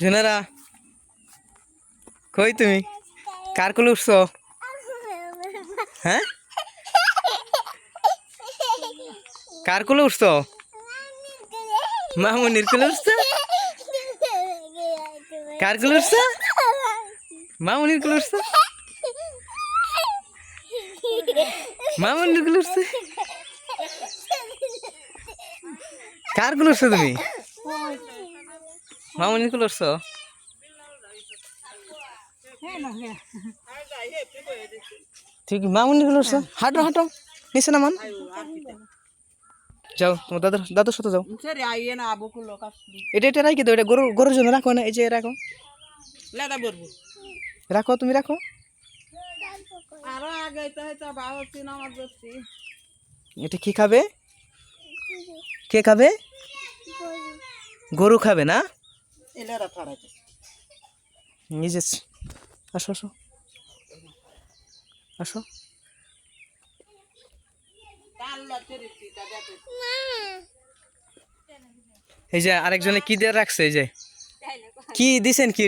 জুনারা, কই তুমি? কার কোলে উঠছো? হ্যাঁ? কার কোলে উঠছো? মামুনির কোলে উঠছো? কার কোলে উঠছো? মামুনির কোলে উঠছো? মামুনির কোলে উঠছো? কার কোলে উঠছো তুমি? মামনি কুল ঠিক মামুনি কুল করছ? হাঁটো হাঁটো। নিচে নামান। যাও তোমার দাদার দাদুর সাথে যাও। এটা এটা রাখি তো এটা গরু গরুর জন্য রাখো না এই যে রাখো। রাখো তুমি রাখো। এটা কি খাবে? কে খাবে? গরু খাবে না? আসো আসো। আসো। এই যে আরেকজনে কি দিয়ে রাখছে, এই যে? কি দিছেন কি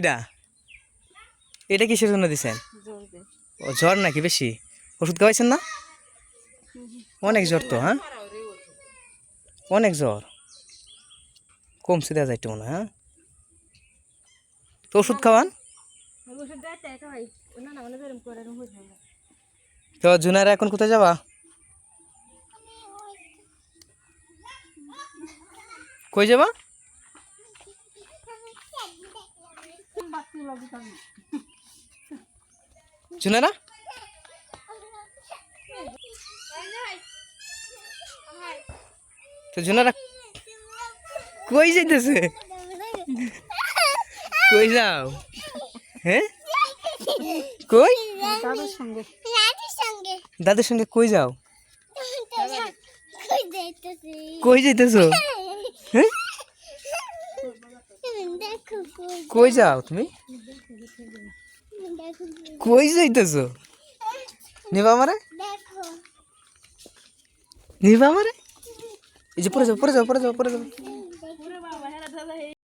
এটা কিসের জন্য দিছেন? ও, জ্বর নাকি বেশি? ওষুধ খাওয়াইছেন না? অনেক জ্বর তো হ্যাঁ? অনেক জ্বর। কমছে দেওয়া যায় মনে হ্যাঁ? তো ওষুধ খাওয়ান? তো জুনারা এখন কোথায় যাবা? কই যাবা? জুনারা তো জুনারা কই যাইতেছে? কই যাও? হ্যাঁ? কই? দাদুর সঙ্গে। দাদুর সঙ্গে। কই যাও? কই যাইতেছি? হ্যাঁ? কই যাও তুমি? কই যাইতেছো? নিবা আমারে? নিবা আমারে? এই যে পরে যাও পরে যাও পরে যাও পরে যাও।